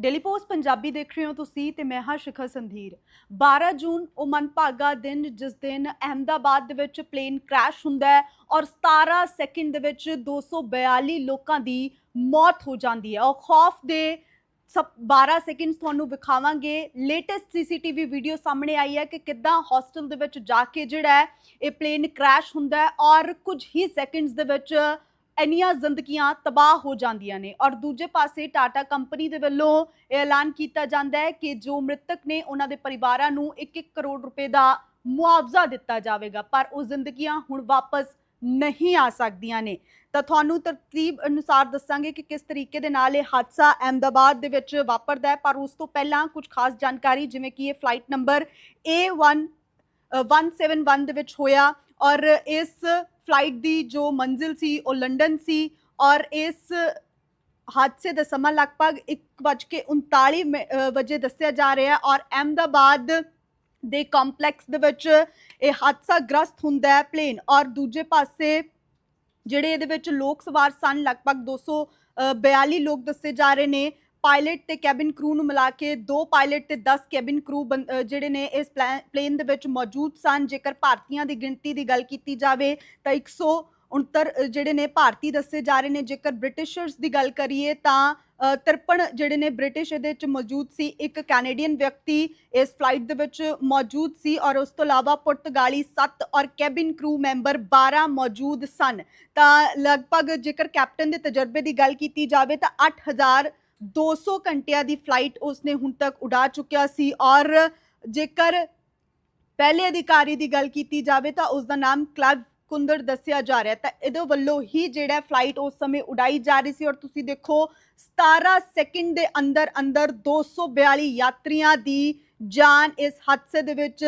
Daily post Punjabi ਦੇਖ ਰਹੇ ਹੋ ਤੁਸੀਂ ਤੇ ਮੈਂ ਹਾਂ ਸ਼ਿਖਰ ਸੰਧੀਰ। 12 ਜੂਨ, ਉਹ ਮਨਭਾਗਾ ਦਿਨ, ਜਿਸ ਦਿਨ ਅਹਿਮਦਾਬਾਦ ਦੇ ਵਿੱਚ ਪਲੇਨ ਕ੍ਰੈਸ਼ ਹੁੰਦਾ ਹੈ ਔਰ 17 ਸੈਕਿੰਡ ਦੇ ਵਿੱਚ 242 ਲੋਕਾਂ ਦੀ ਮੌਤ ਹੋ ਜਾਂਦੀ ਹੈ। ਔਰ ਖੌਫ ਦੇ ਸਭ 12 ਸੈਕਿੰਡਸ ਤੁਹਾਨੂੰ ਵਿਖਾਵਾਂਗੇ। ਲੇਟੈਸਟ ਸੀਸੀਟੀਵੀ ਵੀਡੀਓ ਸਾਹਮਣੇ ਆਈ ਹੈ ਕਿ ਕਿੱਦਾਂ ਹੌਸਟਲ ਦੇ ਵਿੱਚ ਜਾ ਕੇ ਜਿਹੜਾ ਹੈ, ਇਹ ਪਲੇਨ ਕ੍ਰੈਸ਼ ਹੁੰਦਾ ਹੈ ਔਰ ਕੁਝ ਹੀ ਸੈਕਿੰਡਸ ਦੇ ਵਿੱਚ ਇੰਨੀਆਂ ਜ਼ਿੰਦਗੀਆਂ ਤਬਾਹ ਹੋ ਜਾਂਦੀਆਂ ਨੇ। ਔਰ ਦੂਜੇ ਪਾਸੇ ਟਾਟਾ ਕੰਪਨੀ ਦੇ ਵੱਲੋਂ ਇਹ ਐਲਾਨ ਕੀਤਾ ਜਾਂਦਾ ਹੈ ਕਿ ਜੋ ਮ੍ਰਿਤਕ ਨੇ ਉਹਨਾਂ ਦੇ ਪਰਿਵਾਰਾਂ ਨੂੰ 1-1 ਕਰੋੜ ਰੁਪਏ ਦਾ ਮੁਆਵਜ਼ਾ ਦਿੱਤਾ ਜਾਵੇਗਾ। ਪਰ ਉਹ ਜ਼ਿੰਦਗੀਆਂ ਹੁਣ ਵਾਪਸ ਨਹੀਂ ਆ ਸਕਦੀਆਂ ਨੇ। ਤਾਂ ਤੁਹਾਨੂੰ ਤਰਤੀਬ ਅਨੁਸਾਰ ਦੱਸਾਂਗੇ ਕਿ ਕਿਸ ਤਰੀਕੇ ਦੇ ਨਾਲ ਇਹ ਹਾਦਸਾ ਅਹਿਮਦਾਬਾਦ ਦੇ ਵਿੱਚ ਵਾਪਰਦਾ ਹੈ। ਪਰ ਉਸ ਤੋਂ ਪਹਿਲਾਂ ਕੁਝ ਖਾਸ ਜਾਣਕਾਰੀ ਜਿਵੇਂ ਕਿ ਇਹ ਫਲਾਈਟ ਨੰਬਰ A1 ਅ, 171 ਦੇ ਵਿੱਚ ਹੋਇਆ। ਔਰ ਇਸ ਫਲਾਈਟ ਦੀ ਜੋ ਮੰਜ਼ਿਲ ਸੀ ਉਹ ਲੰਡਨ ਸੀ ਔਰ ਇਸ ਹਾਦਸੇ ਦਾ ਸਮਾਂ ਲਗਭਗ 1:39 ਮਿ- ਅ, ਵਜੇ ਦੱਸਿਆ ਜਾ ਰਿਹਾ ਔਰ ਅਹਿਮਦਾਬਾਦ ਦੇ ਕੰਪਲੈਕਸ ਦੇ ਵਿੱਚ ਇਹ ਹਾਦਸਾ ਗ੍ਰਸਤ ਹੁੰਦਾ ਹੈ ਪਲੇਨ ਔਰ ਦੂਜੇ ਪਾਸੇ ਜਿਹੜੇ ਇਹਦੇ ਵਿੱਚ ਲੋਕ ਸਵਾਰ ਸਨ ਲਗਭਗ 242 ਲੋਕ ਦੱਸੇ ਜਾ ਰਹੇ ਨੇ। ਪਾਇਲਟ ਤੇ ਕੈਬਿਨ ਕਰੂ ਨੂੰ ਮਿਲਾ ਕੇ ਦੋ ਪਾਇਲਟ ਤੇ 10 ਕੈਬਿਨ ਕਰੂ ਜਿਹੜੇ ਨੇ ਇਸ ਪਲੇਨ ਦੇ ਵਿੱਚ ਮੌਜੂਦ ਸਨ। ਜੇਕਰ ਭਾਰਤੀਆਂ ਦੀ ਗਿਣਤੀ ਦੀ ਗੱਲ ਕੀਤੀ ਜਾਵੇ ਤਾਂ 169 ਜਿਹੜੇ ਨੇ ਭਾਰਤੀ ਦੱਸੇ ਜਾ ਰਹੇ ਨੇ। ਜੇਕਰ ਬ੍ਰਿਟਿਸ਼ਰਸ ਦੀ ਗੱਲ ਕਰੀਏ ਤਾਂ ਅ, 53 ਜਿਹੜੇ ਨੇ ਬ੍ਰਿਟਿਸ਼ ਇਹਦੇ ਵਿੱਚ ਮੌਜੂਦ ਸੀ। ਇੱਕ ਕੈਨੇਡੀਅਨ ਵਿਅਕਤੀ ਇਸ ਫਲਾਈਟ ਦੇ ਵਿੱਚ ਮੌਜੂਦ ਸੀ ਔਰ ਉਸ ਤੋਂ ਇਲਾਵਾ ਪੁਰਤਗਾਲੀ 7 ਔਰ ਕੈਬਿਨ ਕਰੂ ਮੈਂਬਰ 12 ਮੌਜੂਦ ਸਨ। ਤਾਂ ਲਗਭਗ ਜੇਕਰ ਕੈਪਟਨ ਦੇ ਤਜਰਬੇ ਦੀ ਗੱਲ ਕੀਤੀ ਜਾਵੇ ਤਾਂ 8200 ਘੰਟਿਆਂ ਦੀ ਫਲਾਈਟ ਉਸਨੇ ਹੁਣ ਤੱਕ ਉਡਾ ਚੁੱਕਿਆ ਸੀ ਔਰ ਜੇਕਰ ਪਹਿਲੇ ਅਧਿਕਾਰੀ ਦੀ ਗੱਲ ਕੀਤੀ ਜਾਵੇ ਤਾਂ ਉਸ ਦਾ ਨਾਮ ਕਲਵ ਕੁੰਦਰ ਦੱਸਿਆ ਜਾ ਰਿਹਾ ਤਾਂ ਇਹਦੇ ਵੱਲੋਂ ਹੀ ਜਿਹੜਾ ਫਲਾਈਟ ਉਸ ਸਮੇਂ ਉਡਾਈ ਜਾ ਰਹੀ ਸੀ ਔਰ ਤੁਸੀਂ ਦੇਖੋ 17 ਸੈਕਿੰਡ ਦੇ ਅੰਦਰ ਅੰਦਰ 242 ਯਾਤਰੀਆਂ ਦੀ ਜਾਨ ਇਸ ਹਾਦਸੇ ਦੇ ਵਿੱਚ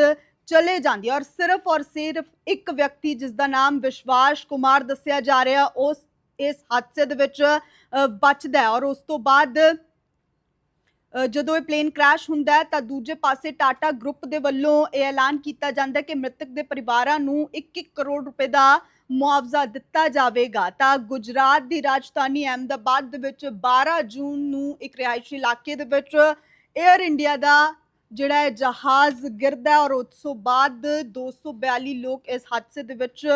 ਚਲੇ ਜਾਂਦੀ ਹੈ ਔਰ ਸਿਰਫ ਔਰ ਸਿਰਫ ਇੱਕ ਵਿਅਕਤੀ ਜਿਸ ਦਾ ਨਾਮ ਵਿਸ਼ਵਾਸ ਕੁਮਾਰ ਦੱਸਿਆ ਜਾ ਰਿਹਾ ਉਸ ਇਸ ਹਾਦਸੇ ਦੇ ਵਿੱਚ ਬਚਦਾ ਔਰ ਉਸ ਤੋਂ ਬਾਅਦ ਜਦੋਂ ਇਹ ਪਲੇਨ ਕ੍ਰੈਸ਼ ਹੁੰਦਾ ਹੈ ਤਾਂ ਦੂਜੇ ਪਾਸੇ ਟਾਟਾ ਗਰੁੱਪ ਦੇ ਵੱਲੋਂ ਇਹ ਐਲਾਨ ਕੀਤਾ ਜਾਂਦਾ ਕਿ ਮ੍ਰਿਤਕ ਦੇ ਪਰਿਵਾਰਾਂ ਨੂੰ 1-1 ਕਰੋੜ ਰੁਪਏ ਦਾ ਮੁਆਵਜ਼ਾ ਦਿੱਤਾ ਜਾਵੇਗਾ। ਤਾਂ ਗੁਜਰਾਤ ਦੀ ਰਾਜਧਾਨੀ ਅਹਿਮਦਾਬਾਦ ਦੇ ਵਿੱਚ 12 ਜੂਨ ਨੂੰ ਇੱਕ ਰਿਹਾਇਸ਼ੀ ਇਲਾਕੇ ਦੇ ਵਿੱਚ 에ਅਰ ਇੰਡੀਆ ਦਾ ਜਿਹੜਾ ਹੈ ਜਹਾਜ਼ ਗਿਰਦਾ ਔਰ ਉਸ ਤੋਂ ਬਾਅਦ 242 ਲੋਕ ਇਸ ਹਾਦਸੇ ਦੇ ਵਿੱਚ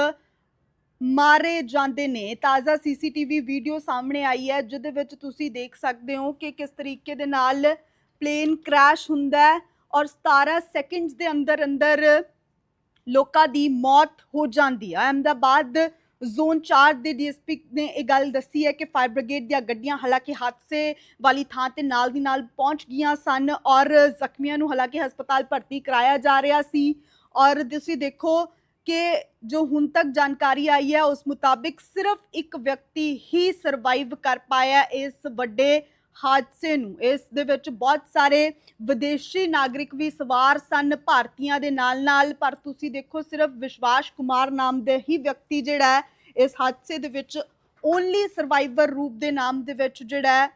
ਮਾਰੇ ਜਾਂਦੇ ਨੇ। ਤਾਜ਼ਾ ਸੀਸੀਟੀਵੀ ਵੀਡੀਓ ਸਾਹਮਣੇ ਆਈ ਹੈ, ਜਿਹਦੇ ਵਿੱਚ ਤੁਸੀਂ ਦੇਖ ਸਕਦੇ ਹੋ ਕਿ ਕਿਸ ਤਰੀਕੇ ਦੇ ਨਾਲ ਪਲੇਨ ਕ੍ਰੈਸ਼ ਹੁੰਦਾ ਹੈ ਔਰ 17 ਸੈਕਿੰਡਸ ਦੇ ਅੰਦਰ ਅੰਦਰ ਲੋਕਾਂ ਦੀ ਮੌਤ ਹੋ ਜਾਂਦੀ ਹੈ। ਅਹਿਮਦਾਬਾਦ ਜ਼ੋਨ 4 ਦੇ ਡੀਐਸਪੀ ਨੇ ਇਹ ਗੱਲ ਦੱਸੀ ਹੈ ਕਿ ਫਾਇਰ ਬ੍ਰਿਗੇਡ ਦੀਆਂ ਗੱਡੀਆਂ ਹਾਲਾਂਕਿ ਹਾਦਸੇ ਵਾਲੀ ਥਾਂ ਤੇ ਨਾਲ ਦੀ ਨਾਲ ਪਹੁੰਚ ਗਈਆਂ ਸਨ ਔਰ ਜ਼ਖਮੀਆਂ ਨੂੰ ਹਾਲਾਂਕਿ ਹਸਪਤਾਲ ਭਰਤੀ ਕਰਾਇਆ ਜਾ ਰਿਹਾ ਸੀ। ਔਰ ਤੁਸੀਂ ਦੇਖੋ ਕਿ ਜੋ ਹੁਣ ਤੱਕ ਜਾਣਕਾਰੀ ਆਈ ਹੈ, ਉਸ ਮੁਤਾਬਿਕ ਸਿਰਫ ਇੱਕ ਵਿਅਕਤੀ ਹੀ ਸਰਵਾਈਵ ਕਰ ਪਾਇਆ ਇਸ ਵੱਡੇ ਹਾਦਸੇ ਨੂੰ। ਇਸ ਦੇ ਵਿੱਚ ਬਹੁਤ ਸਾਰੇ ਵਿਦੇਸ਼ੀ ਨਾਗਰਿਕ ਵੀ ਸਵਾਰ ਸਨ, ਭਾਰਤੀਆਂ ਦੇ ਨਾਲ ਨਾਲ ਪਰ ਤੁਸੀਂ ਦੇਖੋ, ਸਿਰਫ ਵਿਸ਼ਵਾਸ ਕੁਮਾਰ ਨਾਮ ਦੇ ਹੀ ਵਿਅਕਤੀ ਜਿਹੜਾ ਇਸ ਹਾਦਸੇ ਦੇ ਵਿੱਚ ਓਨਲੀ ਸਰਵਾਈਵਰ ਰੂਪ ਦੇ ਨਾਮ ਦੇ ਵਿੱਚ ਜਿਹੜਾ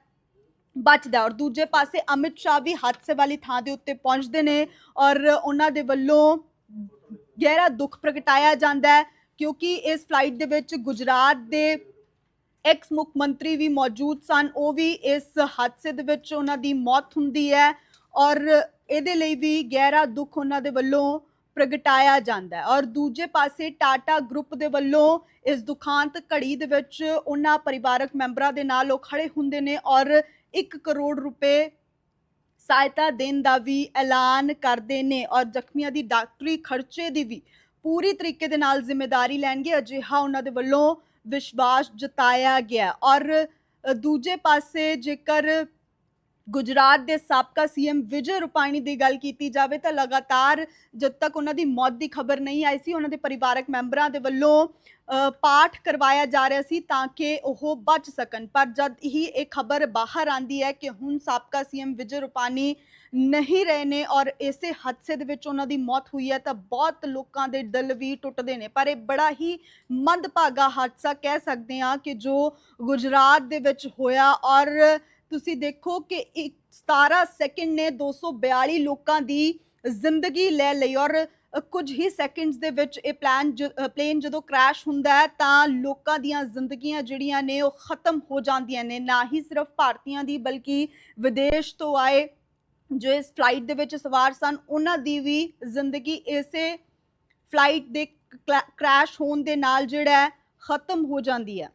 ਬਚਦਾ ਔਰ ਦੂਜੇ ਪਾਸੇ ਅਮਿਤ ਸ਼ਾਹ ਵੀ ਹਾਦਸੇ ਵਾਲੀ ਥਾਂ ਦੇ ਉੱਤੇ ਪਹੁੰਚਦੇ ਨੇ ਔਰ ਉਹਨਾਂ ਦੇ ਵੱਲੋਂ ਗਹਿਰਾ ਦੁੱਖ ਪ੍ਰਗਟਾਇਆ ਜਾਂਦਾ ਹੈ, ਕਿਉਂਕਿ ਇਸ ਫਲਾਈਟ ਦੇ ਵਿੱਚ ਗੁਜਰਾਤ ਦੇ ਐਕਸ ਮੁੱਖ ਮੰਤਰੀ ਵੀ ਮੌਜੂਦ ਸਨ, ਉਹ ਵੀ ਇਸ ਹਾਦਸੇ ਦੇ ਵਿੱਚ ਉਹਨਾਂ ਦੀ ਮੌਤ ਹੁੰਦੀ ਹੈ ਔਰ ਇਹਦੇ ਲਈ ਵੀ ਗਹਿਰਾ ਦੁੱਖ ਉਹਨਾਂ ਦੇ ਵੱਲੋਂ ਪ੍ਰਗਟਾਇਆ ਜਾਂਦਾ ਹੈ। ਔਰ ਦੂਜੇ ਪਾਸੇ ਟਾਟਾ ਗਰੁੱਪ ਦੇ ਵੱਲੋਂ ਇਸ ਦੁਖਾਂਤ ਘੜੀ ਦੇ ਵਿੱਚ ਉਹਨਾਂ ਪਰਿਵਾਰਕ ਮੈਂਬਰਾਂ ਦੇ ਨਾਲ ਉਹ ਖੜੇ ਹੁੰਦੇ ਨੇ ਔਰ 1 ਕਰੋੜ ਰੁਪਏ ਸਹਾਇਤਾ ਦੇਣ ਦਾ ਵੀ ਐਲਾਨ ਕਰਦੇ ਨੇ ਔਰ ਜ਼ਖਮੀਆਂ ਦੀ ਡਾਕਟਰੀ ਖਰਚੇ ਦੀ ਵੀ ਪੂਰੀ ਤਰੀਕੇ ਦੇ ਨਾਲ ਜ਼ਿੰਮੇਵਾਰੀ ਲੈਣਗੇ। ਅਜਿਹਾ ਉਹਨਾਂ ਦੇ ਵੱਲੋਂ ਵਿਸ਼ਵਾਸ ਜਤਾਇਆ ਗਿਆ। ਔਰ ਦੂਜੇ ਪਾਸੇ ਜੇਕਰ ਗੁਜਰਾਤ ਦੇ ਸਾਬਕਾ ਸੀਐਮ ਵਿਜੇ ਰੁਪਾਣੀ ਦੀ ਗੱਲ ਕੀਤੀ ਜਾਵੇ ਤਾਂ ਲਗਾਤਾਰ ਜਦ ਤੱਕ ਉਹਨਾਂ ਦੀ ਮੌਤ ਦੀ ਖਬਰ ਨਹੀਂ ਆਈ ਸੀ, ਉਹਨਾਂ ਦੇ ਪਰਿਵਾਰਕ ਮੈਂਬਰਾਂ ਦੇ ਵੱਲੋਂ ਪਾਠ ਕਰਵਾਇਆ ਜਾ ਰਿਹਾ ਸੀ ਤਾਂ ਕਿ ਉਹ ਬਚ ਸਕਣ। ਪਰ ਜਦ ਹੀ ਇਹ ਖਬਰ ਬਾਹਰ ਆਂਦੀ ਹੈ ਕਿ ਹੁਣ ਸਾਬਕਾ ਸੀਐਮ ਵਿਜੇ ਰੁਪਾਣੀ ਨਹੀਂ ਰਹੇ ਨੇ ਔਰ ਇਸੇ ਹਾਦਸੇ ਦੇ ਵਿੱਚ ਉਹਨਾਂ ਦੀ ਮੌਤ ਹੋਈ ਹੈ ਤਾਂ ਬਹੁਤ ਲੋਕਾਂ ਦੇ ਦਿਲ ਵੀ ਟੁੱਟਦੇ ਨੇ। ਪਰ ਇਹ ਬੜਾ ਹੀ ਮੰਦਭਾਗਾ ਹਾਦਸਾ ਕਹਿ ਸਕਦੇ ਹਾਂ ਕਿ ਜੋ ਗੁਜਰਾਤ ਦੇ ਵਿੱਚ ਹੋਇਆ ਔਰ ਤੁਸੀਂ ਦੇਖੋ ਕਿ ਇੱਕ 17 ਸੈਕਿੰਡ ਨੇ 242 ਲੋਕਾਂ ਦੀ ਜ਼ਿੰਦਗੀ ਲੈ ਲਈ ਔਰ ਕੁਝ ਹੀ ਸੈਕਿੰਡਸ ਦੇ ਵਿੱਚ ਇਹ ਪਲਾਨ ਪਲੇਨ ਜਦੋਂ ਕ੍ਰੈਸ਼ ਹੁੰਦਾ ਹੈ ਤਾਂ ਲੋਕਾਂ ਦੀਆਂ ਜ਼ਿੰਦਗੀਆਂ ਜਿਹੜੀਆਂ ਨੇ ਉਹ ਖਤਮ ਹੋ ਜਾਂਦੀਆਂ ਨੇ। ਨਾ ਹੀ ਸਿਰਫ ਭਾਰਤੀਆਂ ਦੀ ਬਲਕਿ ਵਿਦੇਸ਼ ਤੋਂ ਆਏ ਜੋ ਇਸ ਫਲਾਈਟ ਦੇ ਵਿੱਚ ਸਵਾਰ ਸਨ, ਉਹਨਾਂ ਦੀ ਵੀ ਜ਼ਿੰਦਗੀ ਇਸੇ ਫਲਾਈਟ ਦੇ ਕ੍ਰੈਸ਼ ਹੋਣ ਦੇ ਨਾਲ ਜਿਹੜਾ ਖਤਮ ਹੋ ਜਾਂਦੀ ਹੈ।